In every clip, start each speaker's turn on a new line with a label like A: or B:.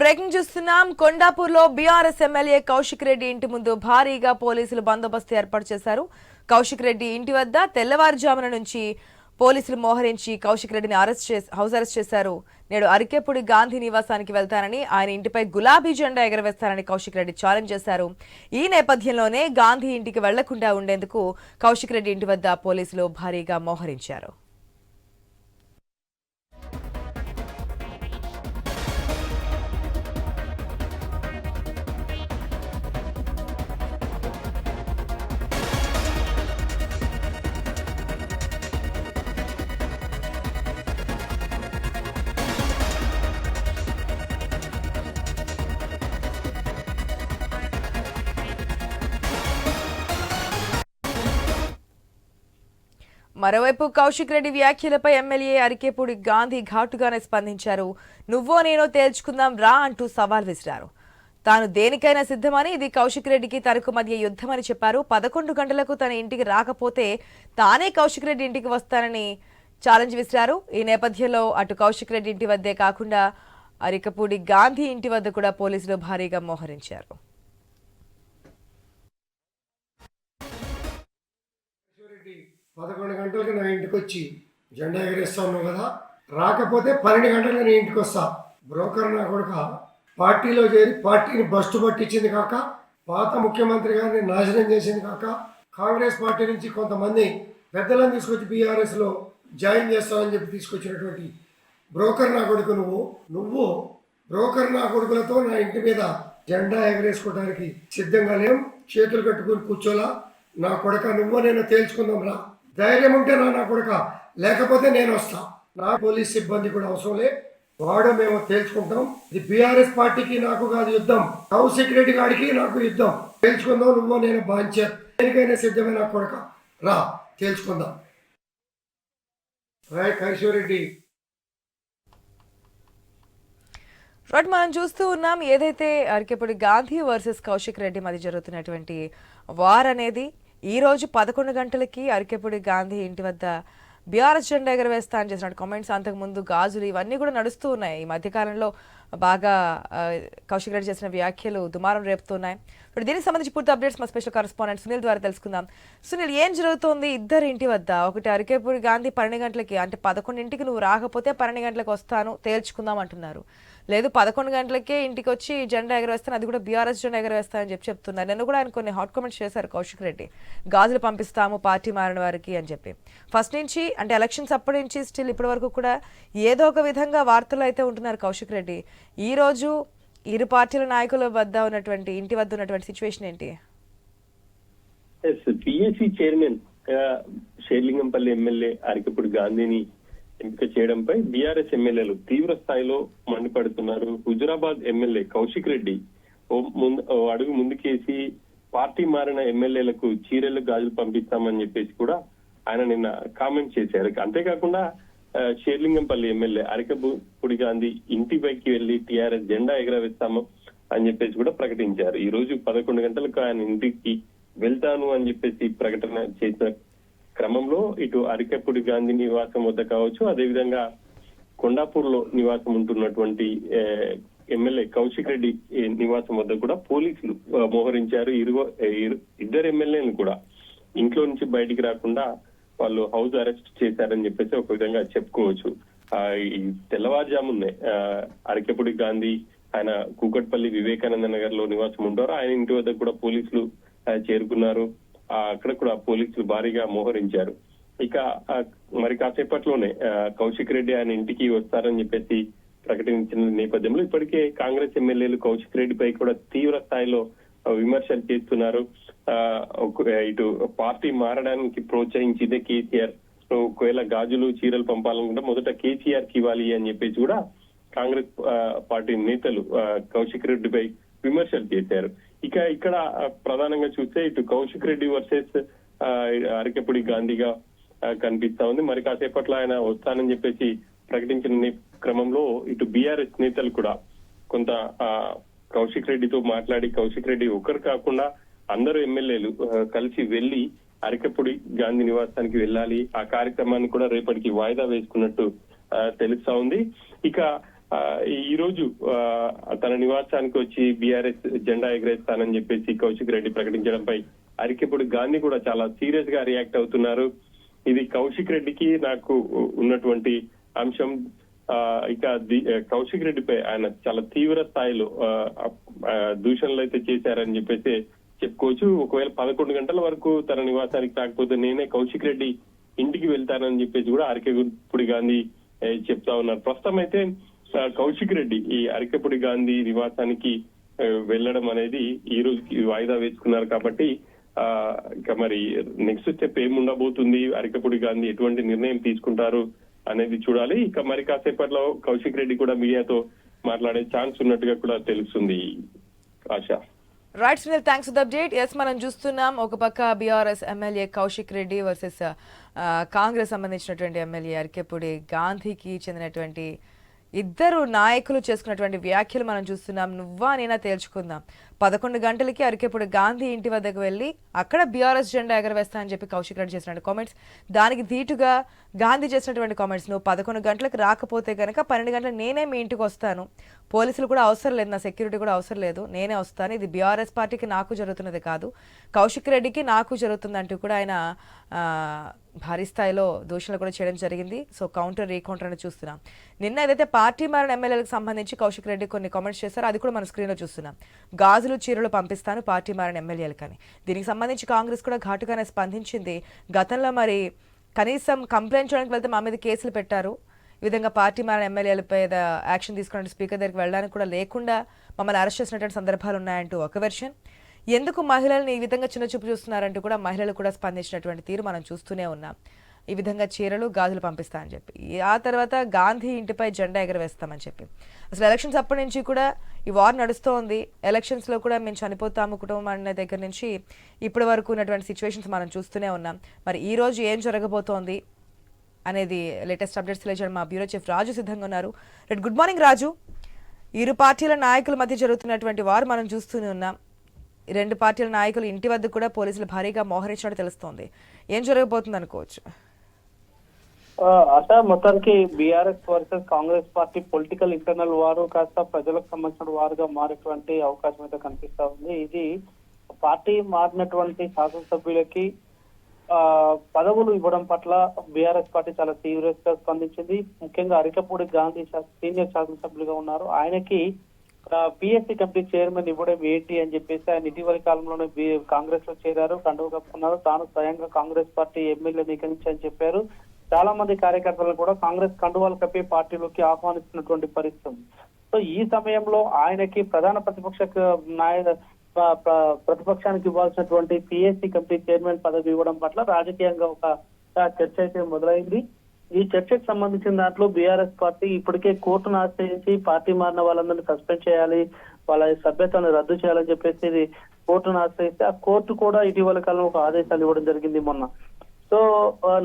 A: Breaking చూస్తున్నాం కొండాపూర్లో BRS MLA Kaushik Reddy ఇంటి ముందు భారీగా పోలీసులు బందోబస్తు ఏర్పాటు చేశారు. కౌశిక్ రెడ్డి ఇంటి వద్ద తెల్లవారుజామున నుంచి పోలీసులు మోహరించి కౌశిక్ రెడ్డిని అరెస్ట్ చేసి హౌస్ అరెస్ట్ చేశారు. నేడు అరికెప్పుడు గాంధీ నివాసానికి వెళ్తానని ఆయన ఇంటిపై గులాబీ జెండా ఎగరవేస్తానని కౌశిక్ రెడ్డి ఛాలెంజ్ చేశారు. ఈ నేపథ్యంలోనే గాంధీ ఇంటికి వెళ్ళకుండా ఉండేందుకు కౌశిక్ రెడ్డి ఇంటి వద్ద పోలీసులు భారీగా మోహరించారు. మరోవైపు కౌశిక్ రెడ్డి వ్యాఖ్యలపై ఎమ్మెల్యే అరికేపూడి గాంధీ ఘాటుగానే స్పందించారు. నువ్వో నేనో తేల్చుకుందాం రా అంటూ సవాల్ విసిరారు. తాను దేనికైనా సిద్ధమని ఇది కౌశిక్ రెడ్డికి తనకు మధ్య యుద్ధమని చెప్పారు. పదకొండు గంటలకు తన ఇంటికి రాకపోతే తానే కౌశిక్ రెడ్డి ఇంటికి వస్తానని ఛాలెంజ్ విసిరారు. ఈ నేపథ్యంలో అటు కౌశిక్ రెడ్డి ఇంటి వద్దే కాకుండా అరికపూడి గాంధీ ఇంటి వద్ద కూడా పోలీసులు భారీగా మోహరించారు.
B: పదకొండు గంటలకు నా ఇంటికి వచ్చి జెండా ఎగరేస్తాను కదా. రాకపోతే పన్నెండు గంటలకు నేను ఇంటికి వస్తా బ్రోకర్ నా కొడుక పార్టీలో చేరి పార్టీని బస్టు పట్టించింది కాక పాత ముఖ్యమంత్రి గారిని నాశనం చేసింది కాక కాంగ్రెస్ పార్టీ నుంచి కొంతమంది పెద్దలను తీసుకొచ్చి బీఆర్ఎస్లో జాయిన్ చేస్తామని చెప్పి తీసుకొచ్చినటువంటి బ్రోకర్ నా కొడుకు నువ్వు. నువ్వు బ్రోకర్ నా కొడుకులతో నా ఇంటి మీద జెండా ఎగరేసుకోవడానికి సిద్ధంగా లేం చేతులు కట్టుకుని కూర్చోలా. నా కొడక నువ్వు నేను తేల్చుకుందాం రా ధైర్యం ఉంటే నా నా కొడుక. లేకపోతే నేను వస్తా. నా పోలీస్ సిబ్బంది కూడా అవసరం లే. వాడు మేము తేల్చుకుంటాం. ఇది బీఆర్ఎస్ పార్టీకి నాకు కాదు యుద్ధం. హౌస్ సెక్రటరీ గారికి నాకు యుద్ధం. తేల్చుకుందాం నువ్వు నేను బాధ్యత దేనికైనా సిద్ధమే నా కొడక. రా తేల్చుకుందాం. రాయ్ కైశ్వరెడ్డి
A: రైట్ మనం చూస్తూ ఉన్నాం. ఏదైతే ఇప్పుడు గాంధీ వర్సెస్ కౌశిక్ రెడ్డి మధ్య జరుగుతున్నటువంటి వార్ అనేది ఈరోజు పదకొండు గంటలకి అరికెపుడి గాంధీ ఇంటి వద్ద బీఆర్ఎస్ జెండా ఎగరవేస్తా అని చేసినట్టు కామెంట్స్ అంతకుముందు గాజులు ఇవన్నీ కూడా నడుస్తూ ఉన్నాయి. ఈ మధ్యకాలంలో బాగా కౌశిక్ రెడ్డి చేసిన వ్యాఖ్యలు దుమారం రేపుతున్నాయి. ఇప్పుడు దీనికి సంబంధించి పూర్తి అప్డేట్స్ మా స్పెషల్ కరెస్పాండెంట్ సునీల్ ద్వారా తెలుసుకుందాం. సునీల్ ఏం జరుగుతోంది ఇద్దరు ఇంటి వద్ద? ఒకటి అరికేపూడి గాంధీ పన్నెండు గంటలకి అంటే పదకొండింటికి నువ్వు రాకపోతే పన్నెండు గంటలకు వస్తాను తేల్చుకుందాం అంటున్నారు. లేదు పదకొండు గంటలకే ఇంటికి వచ్చి జెండా ఎగరవేస్తాను అది కూడా బీఆర్ఎస్ జెండా ఎగరవేస్తానని చెప్పి చెప్తున్నారు. నిన్న కూడా ఆయన కొన్ని హాట్ కామెంట్స్ చేశారు కౌశిక్ రెడ్డి. గాజులు పంపిస్తాము పార్టీ మారిన వారికి అని చెప్పి. ఫస్ట్ నుంచి అంటే ఎలక్షన్స్ అప్పటి నుంచి స్టిల్ ఇప్పటి వరకు కూడా ఏదో ఒక విధంగా వార్తలు అయితే ఉంటున్నారు కౌశిక్ రెడ్డి. ఈ రోజు ఇరు పార్టీల నాయకుల వద్ద ఉన్నటువంటి ఇంటి వద్ద ఉన్నటువంటి సిచ్యువేషన్ ఏంటి?
C: PSC chairman Serilingampally MLA Arekapudi గాంధీని ఎంపిక చేయడంపై బీఆర్ఎస్ ఎమ్మెల్యేలు తీవ్ర స్థాయిలో మండిపడుతున్నారు. హుజురాబాద్ ఎమ్మెల్యే కౌశిక్ రెడ్డి ఓ ముందు ఓ అడుగు ముందుకేసి పార్టీ మారిన ఎమ్మెల్యేలకు చీరలు గాజులు పంపిస్తామని చెప్పేసి కూడా ఆయన నిన్న కామెంట్ చేశారు. అంతేకాకుండా షేర్లింగంపల్లి ఎమ్మెల్యే అరికపూడి గాంధీ ఇంటిపైకి వెళ్ళి టీఆర్ఎస్ జెండా ఎగరవేస్తాము అని చెప్పేసి కూడా ప్రకటించారు. ఈ రోజు పదకొండు గంటలకు ఆయన ఇంటికి వెళ్తాను అని చెప్పేసి ప్రకటన చేసిన క్రమంలో ఇటు అరికెప్పుడు గాంధీ నివాసం వద్ద కావచ్చు అదేవిధంగా కొండాపూర్లో నివాసం ఉంటున్నటువంటి ఎమ్మెల్యే కౌశిక్ రెడ్డి నివాసం వద్ద కూడా పోలీసులు మోహరించారు. ఇరుగు ఇరు- ఇద్దరు ఎమ్మెల్యేలు కూడా ఇంట్లో నుంచి బయటికి రాకుండా వాళ్ళు హౌస్ అరెస్ట్ చేశారని చెప్పేసి ఒక విధంగా చెప్పుకోవచ్చు. ఆ, ఈ తెల్లవారుజామునే ఆ, అరకెపుడి గాంధీ ఆయన కూకట్పల్లి వివేకానంద నగర్లో నివాసం ఉంటారు. ఆయన ఇంటి వద్ద కూడా పోలీసులు చేరుకున్నారు. అక్కడ కూడా పోలీసులు భారీగా మోహరించారు. ఇక మరి కాసేపట్లోనే ఆ, కౌశిక్ రెడ్డి ఆయన ఇంటికి వస్తారని చెప్పేసి ప్రకటించిన నేపథ్యంలో ఇప్పటికే కాంగ్రెస్ ఎమ్మెల్యేలు కౌశిక్ రెడ్డిపై కూడా తీవ్ర స్థాయిలో విమర్శలు చేస్తున్నారు. ఆ, ఇటు పార్టీ మారడానికి ప్రోత్సహించిందే కేసీఆర్. ఒకవేళ గాజులు చీరలు పంపాలనుకుంటే మొదట కేసీఆర్కి ఇవ్వాలి అని చెప్పేసి కూడా కాంగ్రెస్ ఆ, పార్టీ నేతలు కౌశిక్ రెడ్డిపై విమర్శలు చేశారు. ఇక ఇక్కడ ప్రధానంగా చూస్తే ఇటు కౌశిక్ రెడ్డి వర్సెస్ అరకెపుడి గాంధీగా కనిపిస్తా ఉంది. మరి కాసేపట్లో ఆయన వస్తానని చెప్పేసి ప్రకటించిన క్రమంలో ఇటు బీఆర్ఎస్ నేతలు కూడా కొంత కౌశిక్ రెడ్డితో మాట్లాడి కౌశిక్ రెడ్డి ఒకరు కాకుండా అందరూ ఎమ్మెల్యేలు కలిసి వెళ్ళి అరకెపుడి గాంధీ నివాసానికి వెళ్ళాలి. ఆ కార్యక్రమాన్ని కూడా రేపటికి వాయిదా వేసుకున్నట్టు తెలుస్తా ఉంది. ఇక ఈ రోజు ఆ, తన నివాసానికి వచ్చి బీఆర్ఎస్ జెండా ఎగరేస్తానని చెప్పేసి కౌశిక్ రెడ్డి ప్రకటించడంపై అరికెప్పుడు గాంధీ కూడా చాలా సీరియస్గా రియాక్ట్ అవుతున్నారు. ఇది కౌశిక్ రెడ్డికి నాకు ఉన్నటువంటి అంశం. ఆ, ఇక కౌశిక్ రెడ్డిపై ఆయన చాలా తీవ్ర స్థాయిలో ఆ, దూషణలు అయితే చేశారని చెప్పేసి చెప్పుకోవచ్చు. ఒకవేళ పదకొండు గంటల వరకు తన నివాసానికి రాకపోతే నేనే కౌశిక్ రెడ్డి ఇంటికి వెళ్తానని చెప్పేసి కూడా అరకెపుడి గాంధీ చెప్తా ఉన్నారు. ప్రస్తుతం అయితే కౌశిక్ రెడ్డి ఈ అరకెపుడి గాంధీ నివాసానికి వెళ్ళడం అనేది ఈ రోజుకి వాయిదా వేసుకున్నారు కాబట్టి ఆ మరి నెక్స్ట్ స్టెప్ ఏముండబోతుంది ఉండబోతుంది? గాంధీ ఎటువంటి నిర్ణయం తీసుకుంటారు అనేది చూడాలి. ఇక మరి కాసేపట్లో కౌశిక్ రెడ్డి కూడా మీడియాతో మాట్లాడే ఛాన్స్ ఉన్నట్టుగా కూడా తెలుస్తుంది. ఆశ.
A: Right Sunil thanks for the update yes మనం చూస్తున్నాం ఒక పక్క BRS MLA Kaushik Reddy versus Congress సంబంధించినటువంటి ఎమ్మెల్యే అరికెపూడి గాంధీకి చెందినటువంటి ఇద్దరు నాయకులు చేసుకున్నటువంటి వ్యాఖ్యలు మనం చూస్తున్నాం. నువ్వా నేనా తేల్చుకుందాం. పదకొండు గంటలకి అరికెప్పుడు గాంధీ ఇంటి వద్దకు వెళ్ళి అక్కడ బీఆర్ఎస్ జెండా ఎగరవేస్తా అని చెప్పి కౌశిక్ రెడ్డి చేసిన కామెంట్స్ దానికి ధీటుగా గాంధీ చేసినటువంటి కామెంట్స్ నువ్వు పదకొండు గంటలకు రాకపోతే కనుక పన్నెండు గంటలకు నేనే మీ ఇంటికి వస్తాను. పోలీసులు కూడా అవసరం లేదు నా సెక్యూరిటీ కూడా అవసరం లేదు. నేనే వస్తాను. ఇది బీఆర్ఎస్ పార్టీకి నాకు జరుగుతున్నది కాదు. కౌశిక్ రెడ్డికి నాకు జరుగుతుందంటూ కూడా ఆయన భారీ స్థాయిలో దూషణలు కూడా చేయడం జరిగింది. సో కౌంటర్ రీకౌంటర్ అని చూస్తున్నాం. నిన్న ఏదైతే పార్టీ మారిన ఎమ్మెల్యేలకు సంబంధించి కౌశిక్ రెడ్డి కొన్ని కామెంట్స్ చేశారో అది కూడా మన స్క్రీన్లో చూస్తున్నాం. గాజులు చీరలు పంపిస్తాను పార్టీ మారిన ఎమ్మెల్యేలు కానీ దీనికి సంబంధించి కాంగ్రెస్ కూడా ఘాటుగానే స్పందించింది. గతంలో మరి కనీసం కంప్లైంట్ చేయడానికి వెళ్తే మా మీద కేసులు పెట్టారు. ఈ విధంగా పార్టీ మారిన ఎమ్మెల్యేలపై యాక్షన్ తీసుకున్నట్టు స్పీకర్ దగ్గరికి వెళ్ళడానికి కూడా లేకుండా మమ్మల్ని అరెస్ట్ చేసినటువంటి సందర్భాలు ఉన్నాయంటూ ఒక వెర్షన్ ఎందుకు మహిళల్ని ఈ విధంగా చిన్న చూపు చూస్తున్నారంటూ కూడా మహిళలు కూడా స్పందించినటువంటి తీరు మనం చూస్తూనే ఉన్నాం. ఈ విధంగా చీరలు గాజులు పంపిస్తా అని చెప్పి. ఆ తర్వాత గాంధీ ఇంటిపై జెండా ఎగరవేస్తామని చెప్పి. అసలు ఎలక్షన్స్ అప్పటి నుంచి కూడా ఈ వార్ నడుస్తోంది. ఎలక్షన్స్లో కూడా మేము చనిపోతాము కుటుంబం అనే దగ్గర నుంచి ఇప్పటి వరకు ఉన్నటువంటి సిచ్యువేషన్స్ మనం చూస్తూనే ఉన్నాం. మరి ఈ రోజు ఏం జరగబోతోంది? అనేది లేటెస్ట్ అప్డేట్స్ తెలియజేయడం మా బ్యూరో చీఫ్ రాజు సిద్ధంగా ఉన్నారు. రెడ్ గుడ్ మార్నింగ్ రాజు. ఇరు పార్టీల నాయకుల మధ్య జరుగుతున్నటువంటి వారు మనం చూస్తూనే ఉన్నాం. రెండు పార్టీల నాయకులు ఇంటి వద్ద కూడా పోలీసులు భారీగా మోహరించినట్టు తెలుస్తోంది. ఏం జరగబోతుంది అనుకోవచ్చు?
D: అట మొత్తానికి BRS versus Congress party political internal వారు కాస్త ప్రజలకు సంబంధించిన వారుగా మారేటువంటి అవకాశం అయితే కనిపిస్తా ఉంది. ఇది పార్టీ మారినటువంటి శాసనసభ్యులకి పదవులు ఇవ్వడం పట్ల బీఆర్ఎస్ పార్టీ చాలా తీవ్రంగా స్పందించింది. ముఖ్యంగా అరికపూడి గాంధీ సీనియర్ శాసనసభ్యులుగా ఉన్నారు. ఆయనకి పిఎస్సి కమిటీ చైర్మన్ ఇవ్వడం ఏంటి అని చెప్పేసి ఆయన ఇటీవలి కాలంలోనే కాంగ్రెస్లో చేరారు కండువ కప్పుకున్నారు. తాను స్వయంగా కాంగ్రెస్ పార్టీ ఎమ్మెల్యే అని చెప్పారు. చాలా మంది కార్యకర్తలు కూడా కాంగ్రెస్ కండువాలు కప్పి పార్టీలోకి ఆహ్వానిస్తున్నటువంటి పరిస్థితి. సో ఈ సమయంలో ఆయనకి ప్రధాన ప్రతిపక్ష నాయ ప్రతిపక్షానికి ఇవ్వాల్సినటువంటి పిఎస్సి కమిటీ చైర్మన్ పదవి ఇవ్వడం పట్ల రాజకీయంగా ఒక చర్చ అయితే మొదలైంది. ఈ చర్చకు సంబంధించిన దాంట్లో బీఆర్ఎస్ పార్టీ ఇప్పటికే కోర్టును ఆశ్రయించి పార్టీ మారిన వాళ్ళందరినీ సస్పెండ్ చేయాలి వాళ్ళ సభ్యతను రద్దు చేయాలని చెప్పేసి కోర్టును ఆశ్రయిస్తే ఆ కోర్టు కూడా ఇటీవల కాలం ఒక ఆదేశాలు ఇవ్వడం జరిగింది మొన్న. సో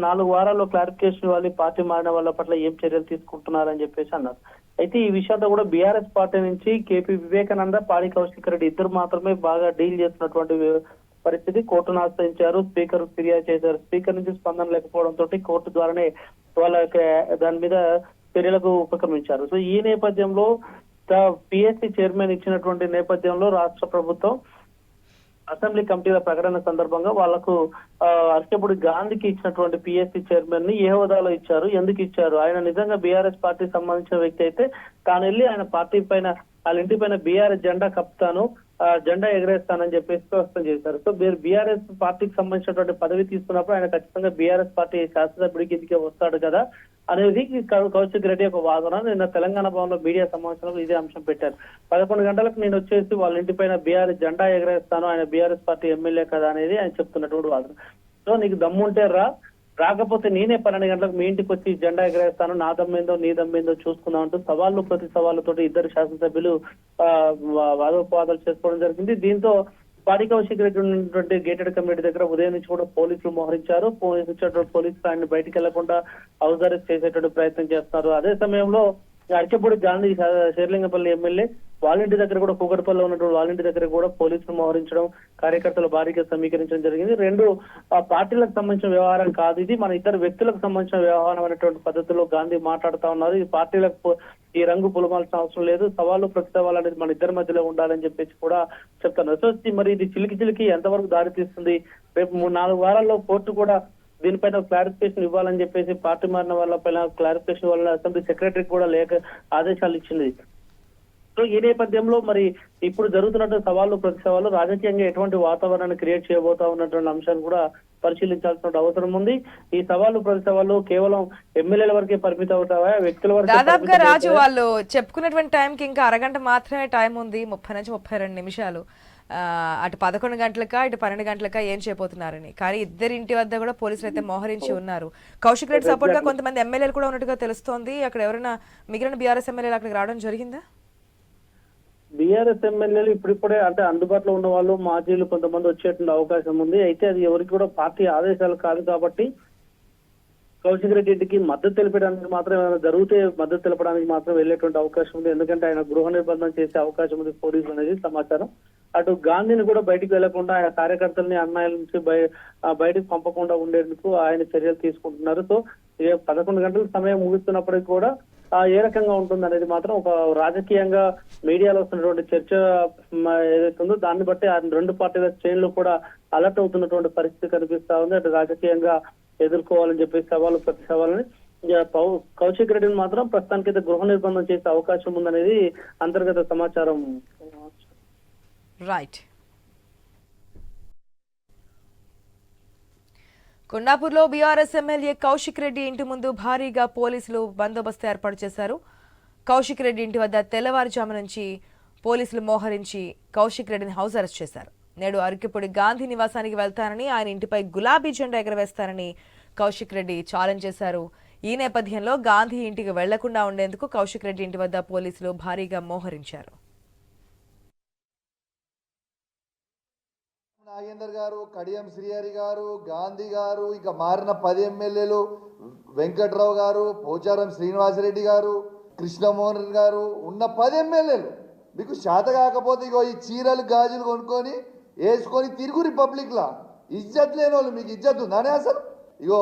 D: నాలుగు వారాల్లో క్లారిఫికేషన్ ఇవ్వాలి పార్టీ మారిన వాళ్ళ పట్ల ఏం చర్యలు తీసుకుంటున్నారని చెప్పేసి అన్నారు. అయితే ఈ విషయంలో కూడా బీఆర్ఎస్ పార్టీ నుంచి కేపీ వివేకానంద పాడి కౌశిక్ రెడ్డి ఇద్దరు మాత్రమే బాగా డీల్ చేస్తున్నటువంటి పరిస్థితి కోర్టును ఆశ్రయించారు. స్పీకర్ ఫిర్యాదు చేశారు. స్పీకర్ నుంచి స్పందన లేకపోవడంతో కోర్టు ద్వారానే వాళ్ళ యొక్క దాని మీద చర్యలకు ఉపక్రమించారు. సో ఈ నేపథ్యంలో పిఎస్సి చైర్మన్ ఇచ్చినటువంటి నేపథ్యంలో రాష్ట్ర ప్రభుత్వం అసెంబ్లీ కమిటీల ప్రకటన సందర్భంగా వాళ్ళకు అరకెపుడి గాంధీకి ఇచ్చినటువంటి పిఎస్సి చైర్మన్ని ఏ హోదాలో ఇచ్చారు ఎందుకు ఇచ్చారు? ఆయన నిజంగా బీఆర్ఎస్ పార్టీ సంబంధించిన వ్యక్తి అయితే తాను వెళ్ళి ఆయన పార్టీ పైన వాళ్ళ ఇంటి పైన బీఆర్ఎస్ జెండా కప్పుతాను జెండా ఎగరేస్తానని చెప్పేసి స్పష్టం చేశారు. సో మీరు బీఆర్ఎస్ పార్టీకి సంబంధించినటువంటి పదవి తీసుకున్నప్పుడు ఆయన ఖచ్చితంగా బీఆర్ఎస్ పార్టీ శాసనసభ్యుడి కిందకే వస్తాడు కదా అనేది కౌశిక్ రెడ్డి ఒక వాదన. నిన్న తెలంగాణ భవన్లో మీడియా సమావేశంలో ఇదే అంశం పెట్టారు. పదకొండు గంటలకు నేను వచ్చేసి వాళ్ళ ఇంటి పైన బీఆర్ఎస్ జెండా ఎగరేస్తాను ఆయన బీఆర్ఎస్ పార్టీ ఎమ్మెల్యే కదా అనేది ఆయన చెప్తున్నటువంటి వాదన. సో నీకు దమ్ముంటే రా రాకపోతే నేనే పన్నెండు గంటలకు మీ ఇంటికి వచ్చి జెండా ఎగరేస్తాను నా దమ్మేందో నీ దమ్మేందో చూసుకుందాం అంటూ సవాళ్ళు ప్రతి సవాళ్ళతో ఇద్దరు శాసనసభ్యులు ఆ, వాదోపవాదాలు చేసుకోవడం జరిగింది. దీంతో పాడి కౌశిక్ రెడ్డి ఉన్నటువంటి గేటెడ్ కమిటీ దగ్గర ఉదయం నుంచి కూడా పోలీసులు మోహరించారు. పోలీసులు పోలీసులు ఆయన బయటికి వెళ్ళకుండా హౌస్ అరెస్ట్ చేసేటువంటి ప్రయత్నం చేస్తున్నారు. అదే సమయంలో అరకెపూడి గాంధీ శ- శేర్లింగపల్లి ఎమ్మెల్యే వాలంటీ దగ్గర కూడా కూకట్పల్లిలో ఉన్నటువంటి వాలంటీ దగ్గర కూడా పోలీసులు మోహరించడం కార్యకర్తలు భారీగా సమీకరించడం జరిగింది. రెండు ఆ పార్టీలకు సంబంధించిన వ్యవహారం కాదు ఇది. మన ఇద్దరు వ్యక్తులకు సంబంధించిన వ్యవహారం అనేటువంటి పద్ధతిలో గాంధీ మాట్లాడుతా ఉన్నారు. ఈ పార్టీలకు ఈ రంగు పులమాల్సిన అవసరం లేదు. సవాళ్ళు ప్రతి అనేది మన ఇద్దరి మధ్యలో ఉండాలని చెప్పేసి కూడా చెప్తాను సో మరి ఇది చిలికి చిలికి ఎంతవరకు దారి తీస్తుంది రేపు మూడు నాలుగు వారాల్లో కోర్టు కూడా దీనిపైన క్లారిఫికేషన్ ఇవ్వాలని చెప్పేసి పార్టీ మారిన వాళ్ళ పైన క్లారిఫికేషన్ వల్ల అసెంబ్లీ సెక్రటరీ కూడా లేక ఆదేశాలు ఇచ్చింది. సో ఈ నేపథ్యంలో మరి ఇప్పుడు జరుగుతున్నటువంటి సవాళ్ళు ప్రతి సవాళ్ళు రాజకీయంగా ఎటువంటి వాతావరణాన్ని క్రియేట్ చేయబోతా ఉన్నటువంటి అంశాన్ని కూడా పరిశీలించాల్సిన అవసరం ఉంది. ఈ సవాళ్ళు ప్రతి సవాళ్ళు కేవలం ఎమ్మెల్యేల వరకే పరిమితం అవుతావా వ్యక్తుల వరకే
A: దాదాపుగా రాజు? వాళ్ళు చెప్పుకున్నటువంటి టైంకి ఇంకా అరగంట మాత్రమే టైం ఉంది. ముప్పై నుంచి ముప్పై రెండు నిమిషాలు. ఆ, అటు పదకొండు గంటలకా ఇటు పన్నెండు గంటలకా ఏం చేయబోతున్నారని కానీ ఇద్దరి ఇంటి వద్ద కూడా పోలీసులు అయితే మోహరించి ఉన్నారు. కౌశిక్ రెడ్డి సపోర్ట్గా కొంతమంది ఎమ్మెల్యేలు కూడా ఉన్నట్టుగా తెలుస్తోంది. అక్కడ ఎవరైనా మిగిలిన బీఆర్ఎస్ ఎమ్మెల్యేలు అక్కడికి రావడం జరిగిందా?
D: బీఆర్ఎస్ ఎమ్మెల్యేలు ఇప్పుడిప్పుడే అంటే అందుబాటులో ఉన్న వాళ్ళు మాజీలు కొంతమంది వచ్చేటువంటి అవకాశం ఉంది. అయితే అది ఎవరికి కూడా పార్టీ ఆదేశాలు కాదు కాబట్టి కౌశిక్ రెడ్డి ఇంటికి మద్దతు తెలిపడానికి మాత్రం ఏమైనా జరిగితే మద్దతు తెలపడానికి మాత్రం వెళ్ళేటువంటి అవకాశం ఉంది. ఎందుకంటే ఆయన గృహ నిర్బంధం చేసే అవకాశం ఉంది పోలీసులు అనేది సమాచారం. అటు గాంధీని కూడా బయటికి వెళ్ళకుండా ఆయన కార్యకర్తల్ని అన్నాయిల నుంచి బయ బయటకు పంపకుండా ఉండేందుకు ఆయన చర్యలు తీసుకుంటున్నారు. సో ఇక పదకొండు గంటల సమయం ముగుస్తున్నప్పటికీ కూడా ఏ రకంగా ఉంటుంది అనేది మాత్రం ఒక రాజకీయంగా మీడియాలో వస్తున్నటువంటి చర్చ ఏదైతే ఉందో దాన్ని బట్టి ఆ రెండు పార్టీల చైన్లు కూడా అలర్ట్ అవుతున్నటువంటి పరిస్థితి కనిపిస్తా ఉంది. అటు రాజకీయంగా ఎదుర్కోవాలని చెప్పి సవాలు ప్రతి సవాలని కౌశిక్ రెడ్డిని మాత్రం ప్రస్తుతానికైతే గృహ నిర్బంధం చేసే అవకాశం ఉందనేది అంతర్గత సమాచారం.
A: రైట్ కొండాపూర్లో బీఆర్ఎస్ ఎమ్మెల్యే కౌశిక్ రెడ్డి ఇంటి ముందు భారీగా పోలీసులు బందోబస్తు ఏర్పాటు చేశారు. కౌశిక్ రెడ్డి ఇంటి వద్ద తెల్లవారుజాము నుంచి పోలీసులు మోహరించి కౌశిక్ రెడ్డిని హౌస్ అరెస్ట్ చేశారు. నేడు అరకిపొడి గాంధీ నివాసానికి వెళ్తానని ఆయన ఇంటిపై గులాబీ జెండా ఎగరవేస్తానని కౌశిక్ రెడ్డి ఛాలెంజ్ చేశారు. ఈ నేపథ్యంలో గాంధీ ఇంటికి వెళ్ళకుండా ఉండేందుకు కౌశిక్ రెడ్డి ఇంటి వద్ద పోలీసులు భారీగా మోహరించారు.
E: నాగేందర్ గారు కడియం శ్రీహరి గారు గాంధీ గారు ఇక మారిన పది ఎమ్మెల్యేలు వెంకట్రావు గారు పోచారం శ్రీనివాసరెడ్డి గారు కృష్ణమోహన్ రెడ్డి గారు ఉన్న పది ఎమ్మెల్యేలు. మీకు శాత కాకపోతే ఇగో ఈ చీరలు గాజులు కొనుక్కొని వేసుకొని తిరుగు రిపబ్లిక్లా. ఇజ్జత్ లేని వాళ్ళు మీకు ఇజ్జత్ ఉందానే అసలు? ఇగో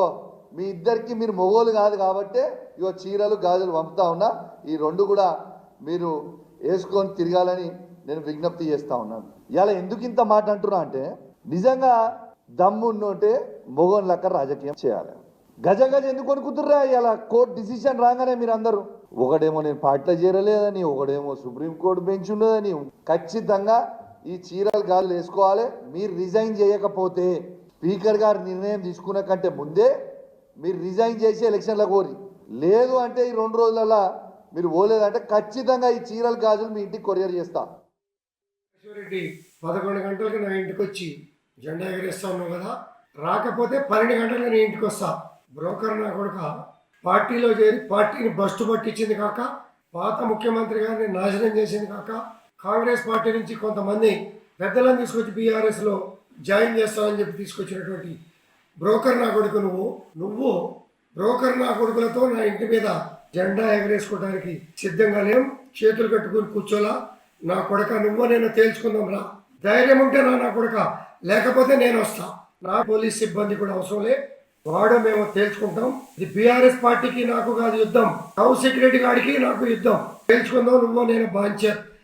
E: మీ ఇద్దరికి మీరు మొగోలు కాదు కాబట్టే ఇగో చీరలు గాజులు పంపుతా ఉన్నా. ఈ రెండు కూడా మీరు వేసుకొని తిరగాలని నేను విజ్ఞప్తి చేస్తా ఉన్నాను. ఇలా ఎందుకు ఇంత మాట అంటున్నా అంటే నిజంగా దమ్మున్నోటే మొగోన్ లెక్క రాజకీయం చేయాలి. గజ గజ ఎందుకు కొనుక్కుతుర్రా ఇలా కోర్టు డిసిషన్ రాగానే మీరు అందరూ ఒకడేమో నేను పార్టీలో చేరలేదని ఒకడేమో సుప్రీంకోర్టు బెంచ్ ఉన్నదని. ఖచ్చితంగా ఈ చీరలు గాలు వేసుకోవాలి. మీరు రిజైన్ చేయకపోతే స్పీకర్ గారు నిర్ణయం తీసుకున్న కంటే ముందే మీరు రిజైన్ చేసి ఎలక్షన్ల కోరి లేదు అంటే ఈ రెండు రోజులలో మీరు పోలేదంటే ఖచ్చితంగా ఈ చీరల గాజులు మీ ఇంటికి కొరియర్ చేస్తా.
B: రెడ్డి పదకొండు గంటలకు నా ఇంటికి వచ్చి జెండా ఎగరేస్తా ఉన్నావు కదా? రాకపోతే పన్నెండు గంటలకు నేను ఇంటికి వస్తా బ్రోకర్ నా కొడుక పార్టీలో చేరి పార్టీని బస్టు పట్టించింది కాక పాత ముఖ్యమంత్రి గారిని నాశనం చేసింది కాక కాంగ్రెస్ పార్టీ నుంచి కొంతమంది పెద్దలను తీసుకొచ్చి బీఆర్ఎస్లో జాయిన్ చేస్తామని చెప్పి తీసుకొచ్చినటువంటి బ్రోకర్ నా కొడుకు నువ్వు నువ్వు బ్రోకర్ నా కొడుకులతో నా ఇంటి మీద జెండా ఎగరేసుకోవడానికి సిద్ధంగా లేం చేతులు కట్టుకుని కూర్చోలా. నా కొడక నువ్వు నేను తేల్చుకుందాం రా. ధైర్యం ఉంటే నా నా కొడక. లేకపోతే నేను వస్తా. నా పోలీస్ సిబ్బంది కూడా అవసరం లే. వాడు మేము తేల్చుకుంటాం. ఇది బీఆర్ఎస్ పార్టీకి నాకు కాదు యుద్ధం. హౌస్ రెడ్డి గారికి నాకు యుద్ధం. తేల్చుకుందాం నువ్వు నేను బాంచర్